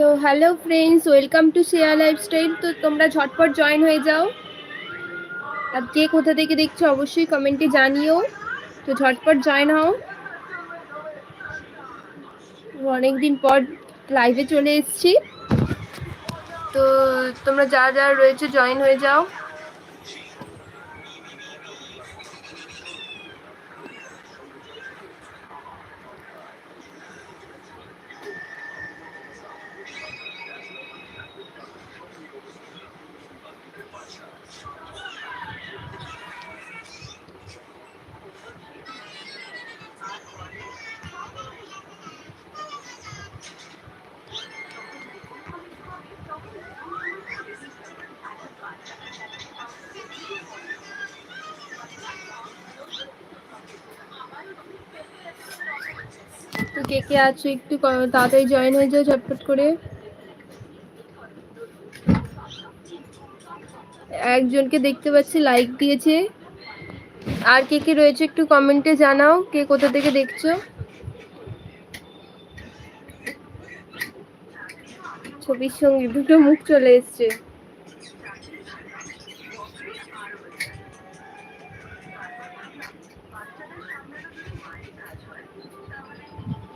তো hello friends, welcome to share lifestyle. তো তোমরা ঝটপট জয়েন হয়ে যাও। আর কে কোথা থেকে দেখছ অবশ্যই কমেন্টে জানিও। তো ঝটপট জয়েন হও। অনেক দিন পর লাইভে চলে এসেছি। তো তোমরা যা যা রয়েছে, জয়েন হয়ে যাও। কে কে আছো একটু তাড়াতাড়ি জয়েন হয়ে যাও ঝটপট করে। একজনকে দেখতে পাচ্ছি লাইক দিয়েছে। আর কে কে রয়েছে একটু কমেন্টে জানাও, কে কোথা থেকে দেখছ। ছবির সঙ্গে দুটো মুখ চলে এসছে।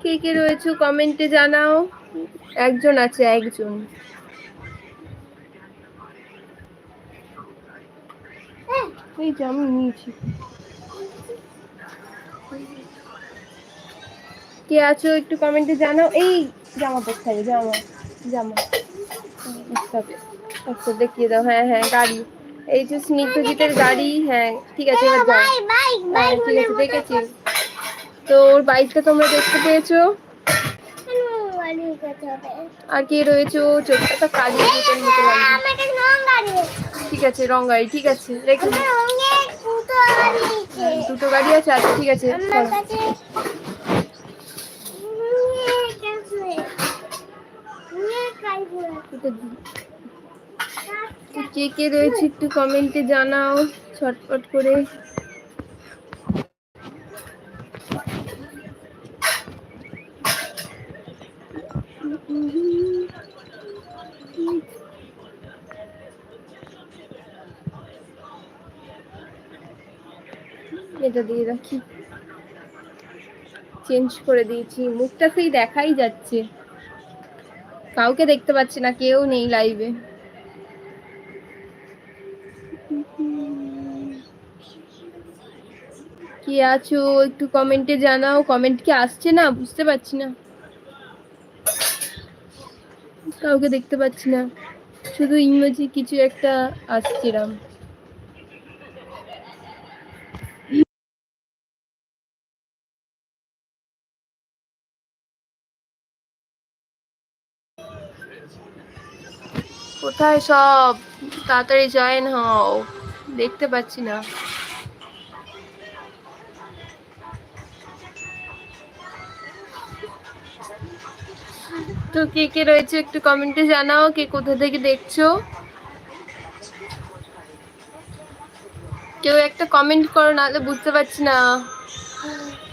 কে কে রয়েছে কমেন্টে জানাও। একজন আছে একজন। এই যে আমি নিয়েছি। কে আছো একটু কমেন্টে জানাও। এই জামা হবে জামা জামা। আচ্ছা দেখিয়ে দাও। হ্যাঁ হ্যাঁ গাড়ি। এই যে স্নিগ্ধজিতের গাড়ি। হ্যাঁ ঠিক আছে এবার যাও। হ্যাঁ ঠিক আছে দেখেছি। তো ওর বাইকটা তোমরা দেখতে পেয়েছ। আর কে রয়েছে? ও চোখটা তো কালি ঠিক আছে রং গাড়ি, ঠিক আছে, রেখে দুটো গাড়ি আছে আচ্ছা ঠিক আছে কে কে রয়েছে একটু কমেন্টে জানাও ছটপট করে। এটা দিয়ে রাখি। চেঞ্জ করে দিয়েছি। মুখটা সেই দেখাই যাচ্ছে। কাউকে দেখতে পাচ্ছি না, কেউ নেই লাইভে কি আছো? একটু কমেন্টে জানাও। কমেন্ট কি আসছে না? বুঝতে পারছি না। কাউকে দেখতে পাচ্ছি না। শুধু ইংরেজি কিছু একটা আসছিলাম কোথায় সব? তাড়াতাড়ি জয়েন হও। দেখতে পাচ্ছি না। তো কে কে রয়েছে একটু কমেন্টে জানাও, কে কোথা থেকে দেখছ? কেউ একটা কমেন্ট করো, নাহলে বুঝতে পারছি না।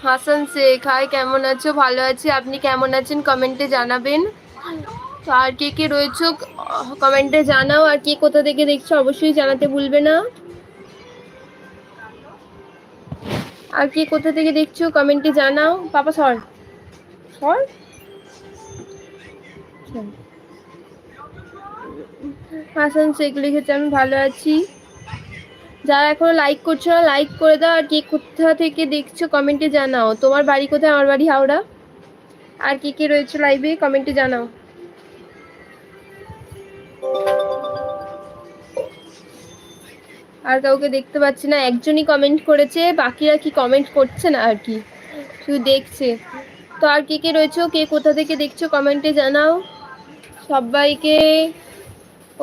হাসান শেখ হাই কেমন আছো? ভালো আছি। আপনি কেমন আছেন? কমেন্টে জানাবেন। তো আর কে কে রয়েছো কমেন্টে জানাও, আর কে কোথা থেকে দেখছ অবশ্যই জানাতে ভুলবে না। আর কে কোথা থেকে দেখছ কমেন্টে জানাও। পাপা, সর। সর? হাসান শেখ লিখেছে, আমি ভালো আছি। যারা এখনও লাইক করছ না লাইক করে দাও। আর কে কোথা থেকে দেখছ কমেন্টে জানাও। তোমার বাড়ি কোথায়? আমার বাড়ি হাওড়া। আর কে কে রয়েছে লাইভে কমেন্টে জানাও। আর কাউকে দেখতে পাচ্ছি না, একজনই কমেন্ট করেছে, বাকিরা কি কমেন্ট করছে না আর কি? শুধু দেখছে। তো আর কে কে রয়েছে কে কোথা থেকে দেখছ কমেন্টে জানাও। সবাইকে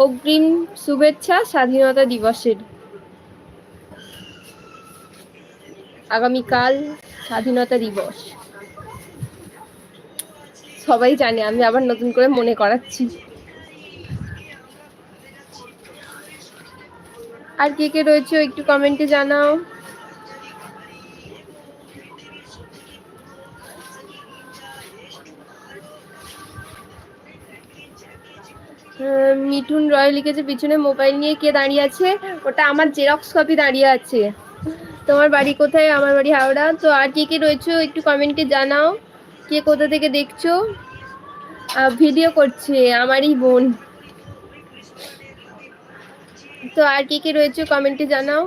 অগ্রিম শুভেচ্ছা, স্বাধীনতা দিবসের। আগামীকাল স্বাধীনতা দিবস। সবাই জানে, আমি আবার নতুন করে মনে করাচ্ছি। আর কে কে রয়েছে একটু কমেন্টে জানাও। মিঠুন রয় লিখেছে, পিছনে মোবাইল নিয়ে কে দাঁড়িয়ে আছে? ওটা আমার জেরক্স কপি দাঁড়িয়ে আছে। তোমার বাড়ি কোথায়? আমার বাড়ি হাওড়া। তো আর কে কে রয়েছে একটু কমেন্টে জানাও। কে কোথা থেকে দেখছ? ভিডিও করছে আমারই বোন। তো আর কে কে রয়েছে কমেন্টে জানাও।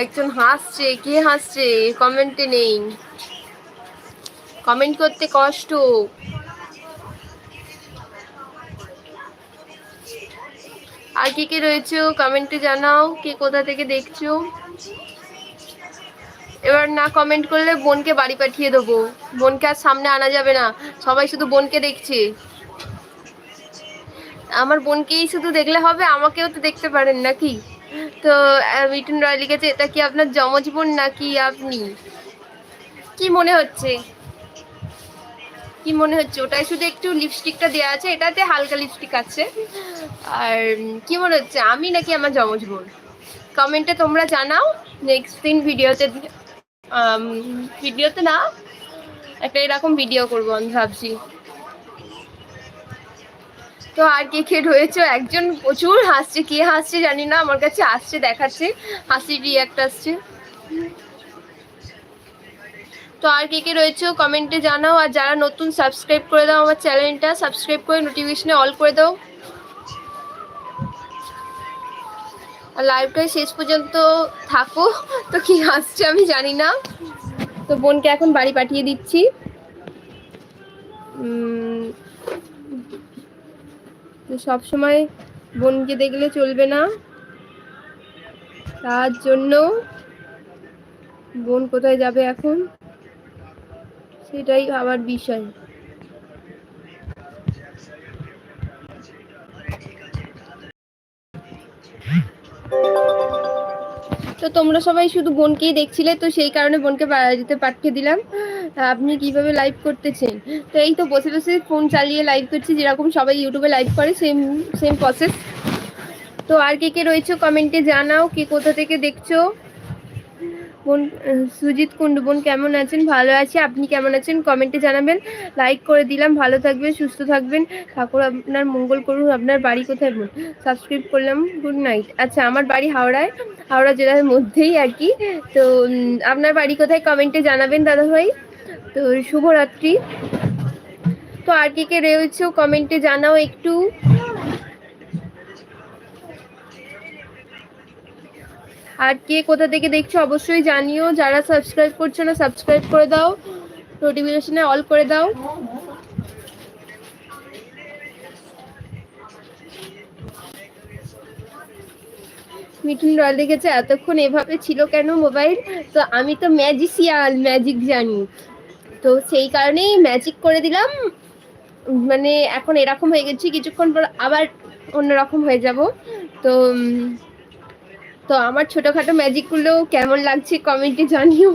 একজন হাসছে, কে হাসছে? কমেন্টে নেই। কমেন্ট করতে কষ্ট। আর কে কে রয়েছে কমেন্টে জানাও, কে কোথা থেকে দেখছ? এবার না কমেন্ট করলে বোনকে বাড়ি পাঠিয়ে দেবো। বোনকে আর সামনে আনা যাবে না। সবাই শুধু বোনকে দেখছে। আমার বোনকেই শুধু দেখলে হবে, আমাকেও তো দেখতে পারেন নাকি? তো মিঠুন রয় লিখেছে, এটা কি আপনার জমজ বোন নাকি আপনি? কি মনে হচ্ছে? কি মনে হচ্ছে? ওটাই শুধু একটু লিপস্টিকটা দেওয়া আছে, এটাতে হালকা লিপস্টিক আছে। আর কি মনে হচ্ছে? আমি নাকি আমার জমজ বোন কমেন্টে তোমরা জানাও। নেক্সট দিন ভিডিওতে ভিডিওতে না, একটা এরকম ভিডিও করব আমি ভাবছি। তো আর কে কে রয়েছে? একজন প্রচুর হাসছে, কে হাসছে জানি না, আমার কাছে আসছে, দেখাচ্ছে। হাসি রিয়াক্ট আসছে। তো আর কে কে রয়েছে কমেন্টে জানাও, আর যারা নতুন সাবস্ক্রাইব করে দাও আমার চ্যানেলটা সাবস্ক্রাইব করে নোটিফিকেশনে অল করে দাও। আর লাইভটা শেষ পর্যন্ত থাকো। তো কি আসছে আমি জানি না। তো বোনকে এখন বাড়ি পাঠিয়ে দিচ্ছি। তো সবসময় বোনকে দেখলে চলবে না। তার জন্য বোন কোথায় যাবে এখন? সেটাই ভাবার বিষয়। তো তোমরা সবাই শুধু বোনকেই দেখছিলে, তো সেই কারণে বোনকে যেতে পাঠিয়ে দিলাম। আপনি কীভাবে লাইভ করতেছেন? তো এই তো বসে বসে ফোন চালিয়ে লাইভ করছি, যেরকম সবাই ইউটিউবে লাইভ করে সেম সেম প্রসেস তো আর কে কে রয়েছে কমেন্টে জানাও, কে কোথা থেকে দেখছ? বোন সুজিত কুণ্ডু বোন কেমন আছেন? ভালো আছি। আপনি কেমন আছেন? কমেন্টে জানাবেন। লাইক করে দিলাম। ভালো থাকবেন, সুস্থ থাকবেন। ঠাকুর আপনার মঙ্গল করুন। আপনার বাড়ি কোথায় বোন সাবস্ক্রাইব করলাম। গুড নাইট আচ্ছা আমার বাড়ি হাওড়ায়। হাওড়া জেলার মধ্যেই আর কি। তো আপনার বাড়ি কোথায় কমেন্টে জানাবেন দাদা ভাই তো, শুভরাত্রি। তো আর কে কে রয়েছে কমেন্টে জানাও একটু। আর কে কোথা থেকে দেখছ অবশ্যই জানিও। যারা সাবস্ক্রাইব করছ না সাবস্ক্রাইব করে দাও। নোটিফিকেশনে অল করে দাও। মিঠুন রয় লিখেছে এতক্ষণ এভাবে ছিল কেন মোবাইল তো আমি তো ম্যাজিসিয়ান ম্যাজিক জানি। তো সেই কারণেই ম্যাজিক করে দিলাম। মানে এখন এরকম হয়ে গেছি, কিছুক্ষণ পর আবার অন্যরকম হয়ে যাব। তো তো আমার ছোটোখাটো ম্যাজিকগুলো কেমন লাগছে কমেন্টে জানিও।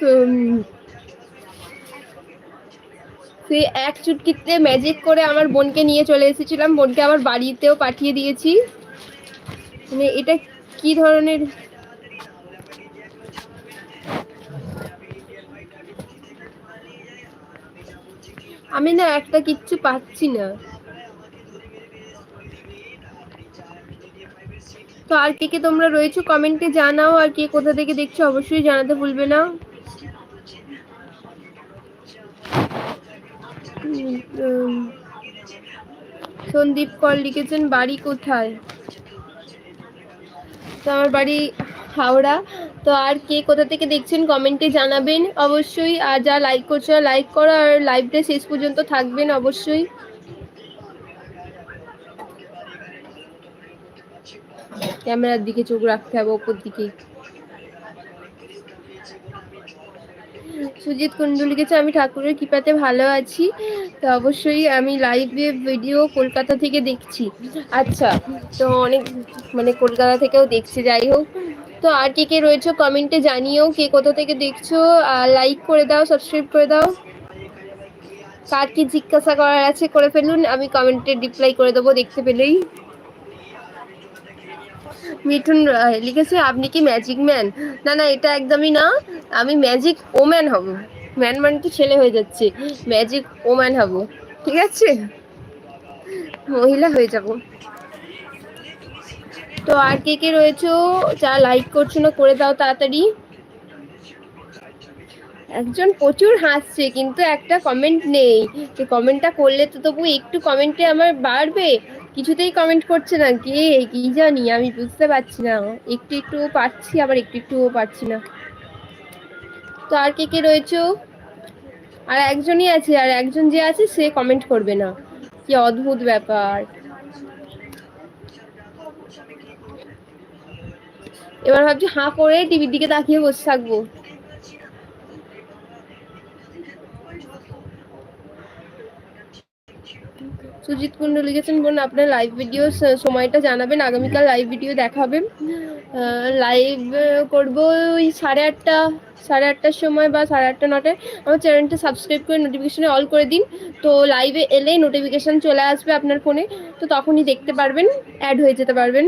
তো সে এক চুটকিতে ম্যাজিক করে আমার বোনকে নিয়ে চলে এসেছিলাম। বোনকে আমার বাড়িতেও পাঠিয়ে দিয়েছি। মানে এটা কি ধরনের? আমি না একটা কিচ্ছু পাচ্ছি না। তো আর কে কে তোমরা রয়েছো কমেন্টে জানাও, আর কে কোথা থেকে দেখছ অবশ্যই জানাতে ভুলবে না। সন্দীপ কল লিখেছেন, বাড়ি কোথায়? তো আমার বাড়ি হাওড়া। তো আর কে কোথা থেকে দেখছেন কমেন্টে জানাবেন অবশ্যই। আর যা লাইক করছ লাইক করো, আর লাইভটা শেষ পর্যন্ত থাকবেন অবশ্যই। ক্যামেরার দিকে চোখ রাখতে হবে, ওপর দিকে। সুজিত কুণ্ডু আমি ঠাকুরের কৃপাতে ভালো আছি, তো অবশ্যই আমি লাইভে ভিডিও কলকাতা থেকে দেখছি। আচ্ছা তো অনেক মানে কলকাতা থেকেও দেখছি, যাই হোক। তো আর কে কে রয়েছে কমেন্টে জানিও কে কোথা থেকে দেখছ লাইক করে দাও সাবস্ক্রাইব করে দাও। কার কি জিজ্ঞাসা করার আছে, করে ফেলুন, আমি কমেন্টে রিপ্লাই করে দেবো, দেখতে পেলেই। মিঠুন লিখেছে, আপনি কি ম্যাজিক ম্যান না না, এটা একদমই না। আমি ম্যাজিক ওম্যান হব। ম্যান মানে তো ছেলে হয়ে যাচ্ছে। ম্যাজিক ওম্যান হব। ঠিক আছে? মহিলা হয়ে যাব। তো আর কে কে রয়েছে? যা লাইক করছ না, করে দাও তাড়াতাড়ি। একজন প্রচুর হাসছে, কিন্তু একটা কমেন্ট নেই। কমেন্টটা করলে তো তবু একটু কমেন্টে আমার বাড়বে। কিছুতেই কমেন্ট করছে না। কে? কি জানি? আমি বুঝতে পারছি না। একটু একটু পাচ্ছি আবার একটু একটু পাচ্ছি না। তো আর কে কে রয়েছে? আর একজনই আছে, আর একজন যে আছে, সে কমেন্ট করবে না। কি অদ্ভুত ব্যাপার। এবার ভাবছি হাঁ করে টিভির দিকে তাকিয়ে বসে থাকব। সুজিত কুন্ডু লিখেছেন, বোন, আপনার লাইভ ভিডিও সময়টা জানাবেন। আগামীকাল লাইভ ভিডিও দেখাবেন লাইভ করব ওই সাড়ে আটটা, সাড়ে আটটার সময় বা সাড়ে আটটা, নটায়। আমার চ্যানেলটা সাবস্ক্রাইব করে নোটিফিকেশানে অল করে দিন। তো লাইভে এলেই নোটিফিকেশান চলে আসবে আপনার ফোনে তো তখনই দেখতে পারবেন অ্যাড হয়ে যেতে পারবেন।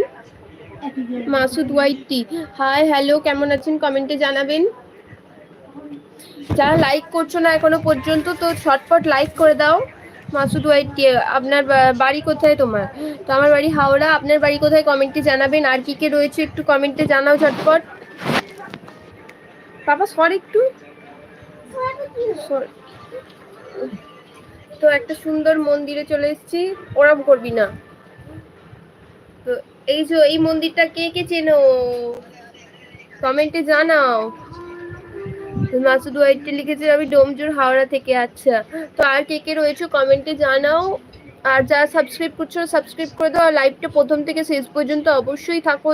মাসুদ ওয়াইট হাই হ্যালো কেমন আছেন? কমেন্টে জানাবেন। যারা লাইক করছ না এখনও পর্যন্ত, তো ছটপট লাইক করে দাও। মাসুদ ওয়াইট আপনার বাড়ি কোথায় তোমার? তো আমার বাড়ি হাওড়া, আপনার বাড়ি কোথায় কমেন্টে জানাবেন, আর কি কে রয়েছে একটু কমেন্টে জানাও ঝটপট। বাবা সর একটু। তো একটা সুন্দর মন্দিরে চলে এসেছি, ওরম করবি না। তো এই যে, এই মন্দিরটা কে কে চেনো? কমেন্টে জানাও। মাসুদ ওয়াইটে লিখেছে, আমি ডোমজুর হাওড়া থেকে আচ্ছা। তো আর কে কে রয়েছে কমেন্টে জানাও। আর যারা সাবস্ক্রাইব করছ সাবস্ক্রাইব করে দাও। আর লাইভটা প্রথম থেকে শেষ পর্যন্ত অবশ্যই থাকো।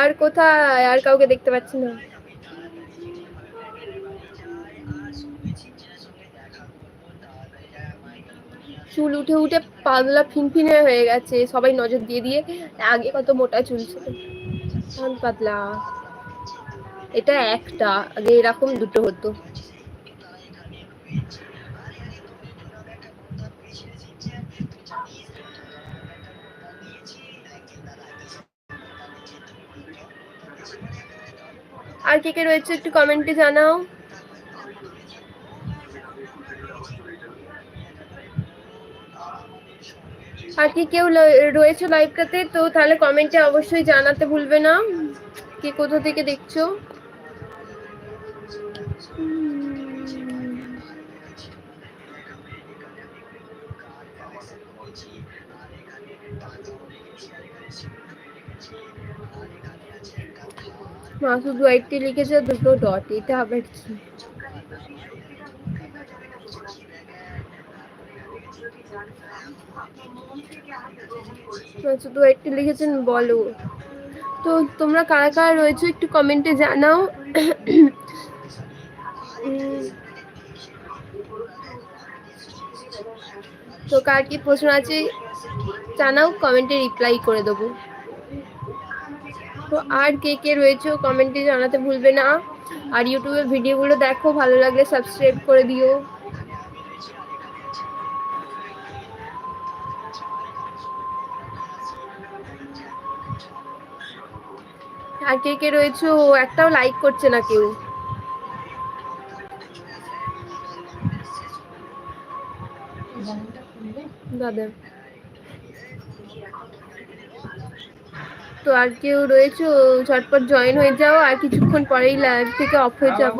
আর কোথায়? আর কাউকে দেখতে পাচ্ছি না। চুল উঠে উঠে পাতলা ফিনফিনে হয়ে গেছে, সবাই নজর দিয়ে দিয়ে আগে কত মোটা চুল ছিল। পাতলা। এটা একটা, আগে এরকম দুটো হতো। আর কে কে রয়েছে একটু কমেন্টে জানাও। আর কি কেউ রয়েছে লাইভটাতে তো তাহলে কমেন্টে অবশ্যই জানাতে ভুলবে না। কে কোথা থেকে দেখছ? মাসুদ হোয়াইটটি লিখেছে দুটো ডট এটা আবার কি? মাসুদ হোয়াইটটি লিখেছেন বলো। তো তোমরা কারা কারা রয়েছে একটু কমেন্টে জানাও। তো কার কি প্রশ্ন আছে জানাও কমেন্টে রিপ্লাই করে দেবো। তো আর কে কে রয়েছে কমেন্টে জানাতে ভুলবে না। আর ইউটিউবে ভিডিওগুলো দেখো, ভালো লাগলে সাবস্ক্রাইব করে দিও। আর কে কে রয়েছে ও একটাও লাইক করছে না কেউ। দাদা। তো আর কেউ রয়েছে ঝটপট জয়েন হয়ে যাও আর কিছুক্ষণ পরেই লাইভ থেকে অফ হয়ে যাব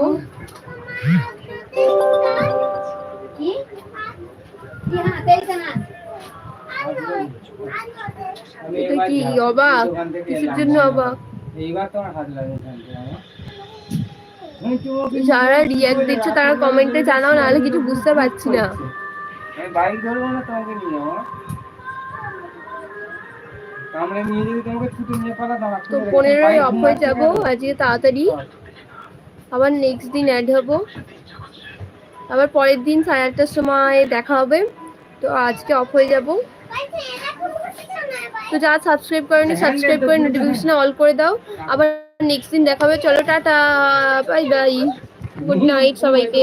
এটা কি অবাক? কিসের জন্য অবাক? এইবার তোমার হাত লাগে এখান থেকে আমার। যারা রিয়াক্ট দিচ্ছে তারা কমেন্টে জানাও নাহলে কিছু বুঝতে পারছি না। আমি বাইক ধরবো না তোমাকে নিয়ে যাব আমরা নিয়ে যদি তোমাকে ছুটি নিয়ে পালা তো পনেরোই অফ হয়ে যাব আজকে তাড়াতাড়ি। আবার নেক্সট দিন অ্যাড হব। আবার পরের দিন সাড়ে আটটার সময় দেখা হবে। তো আজকে অফ হয়ে যাব। তো যারা সাবস্ক্রাইব করেনি সাবস্ক্রাইব করে নোটিফিকেশন অল করে দাও। আবার নেক্সট দিন দেখা হবে চলো tata bye bye good night সবাইকে।